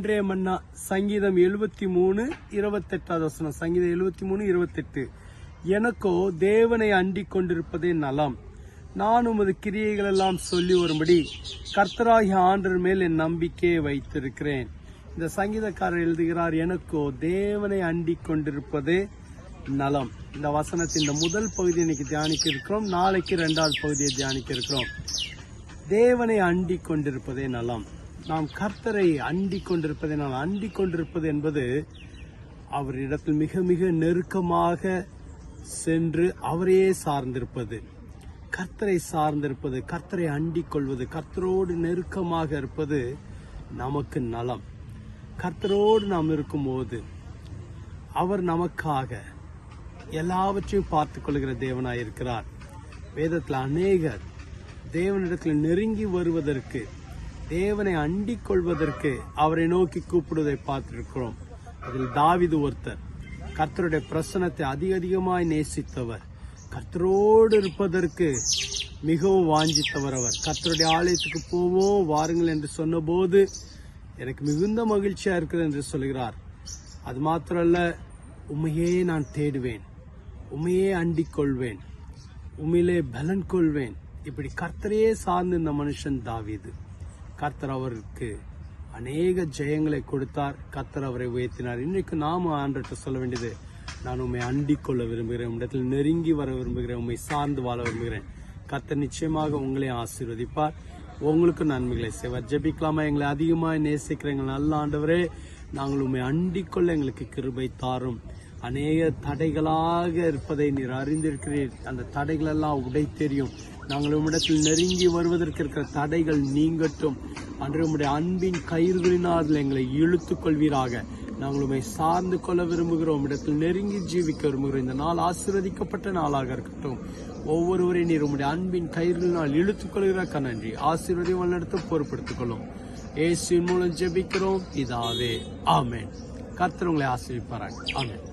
மன்னா சங்கீதம் எழுபத்தி மூணு இருபத்தெட்டாவது வசனம் சங்கீதம் எழுபத்தி மூணு இருபத்தெட்டு. எனக்கோ தேவனை அண்டிக் கொண்டிருப்பதே நலம். நான் உமது கிரியைகளெல்லாம் சொல்லி வரும்படி கர்த்தராகிய ஆண்டர் மேல் என் நம்பிக்கையை வைத்திருக்கிறேன். இந்த சங்கீதக்காரர் எழுதுகிறார் எனக்கோ தேவனை அண்டிக் கொண்டிருப்பதே நலம். இந்த வசனத்தின் இந்த முதல் பகுதியை இன்னைக்கு தியானிக்க இருக்கிறோம். நாளைக்கு இரண்டாவது பகுதியை தியானிக்க இருக்கிறோம். தேவனை அண்டிக் கொண்டிருப்பதே நலம். நாம் கர்த்தரை அண்டிக் கொண்டிருப்பதை நாம் அண்டிக் கொண்டிருப்பது என்பது அவரிடத்தில் மிக மிக நெருக்கமாக சென்று அவரையே சார்ந்திருப்பது. கர்த்தரை சார்ந்திருப்பது கர்த்தரை அண்டிக் கொள்வது கர்த்தரோடு நெருக்கமாக இருப்பது நமக்கு நலம். கர்த்தரோடு நாம் இருக்கும்போது அவர் நமக்காக எல்லாவற்றையும் பார்த்து கொள்கிற தேவனாயிருக்கிறார். வேதத்தில் அநேகர் தேவனிடத்தில் நெருங்கி வருவதற்கு தேவனை அண்டிக் கொள்வதற்கு அவரை நோக்கி கூப்பிடுவதை பார்த்திருக்கிறோம். அதில் தாவிது ஒருத்தர் கர்த்தருடைய பிரசனத்தை அதிக அதிகமாய் நேசித்தவர். கர்த்தரோடு இருப்பதற்கு மிகவும் வாஞ்சித்தவர் அவர். கர்த்தருடைய ஆலயத்துக்கு போவோம் வாருங்கள் என்று சொன்னபோது எனக்கு மிகுந்த மகிழ்ச்சியா இருக்குது என்று சொல்கிறார். அது மாத்திரல்ல உண்மையே நான் தேடுவேன். உண்மையே அண்டிக் கொள்வேன் உண்மையிலே பலன் கொள்வேன். இப்படி கர்த்தரையே சார்ந்து இந்த மனுஷன் தாவிது. கர்த்தர் அவருக்கு அநேக ஜெயங்களை கொடுத்தார். கர்த்தர் அவரை உயர்த்தினார். இன்னைக்கு நாம் ஆண்டர்கிட்ட சொல்ல வேண்டியது நான் உண்மை அண்டிக் கொள்ள விரும்புகிறேன். இடத்தில் நெருங்கி வர விரும்புகிறேன். உண்மை சார்ந்து வாழ விரும்புகிறேன். கர்த்தர் நிச்சயமாக உங்களை ஆசீர்வதிப்பார். உங்களுக்கு நன்மைகளை செய்வார். ஜெபிக்கலாமா? எங்களை அதிகமாக நேசிக்கிற எங்கள் நல்ல ஆண்டவரே நாங்கள் உண்மை அண்டிக்கொள்ள எங்களுக்கு கிருபை தாரும். அநேக தடைகளாக இருப்பதை நீர் அறிந்திருக்கிறீர். அந்த தடைகளெல்லாம் உடை தெரியும் நாங்கள் உம்மிடத்தில் நெருங்கி வருவதற்கு இருக்கிற தடைகள் நீங்கட்டும். அன்று உம்முடைய அன்பின் கயிறுகளினால் அதில் எங்களை இழுத்து கொள்வீராக. நாங்கள் உண்மை சார்ந்து கொள்ள விரும்புகிறோம். இடத்தில் நெருங்கி ஜீவிக்க விரும்புகிறோம். இந்த நாள் ஆசீர்வதிக்கப்பட்ட நாளாக இருக்கட்டும். ஒவ்வொருவரையும் நீர் உம்முடைய அன்பின் கயிறுகளினால் இழுத்துக் கொள்கிறாக்க நன்றி. ஆசீர்வதி வல்லெடுத்து பொறுப்படுத்திக் கொள்ளும். இயேசுவின் மூலம் ஜெபிக்கிறோம். இதாவே ஆமென். கர்த்தர் உங்களை ஆசீர்விப்பாராங்க ஆமேன்.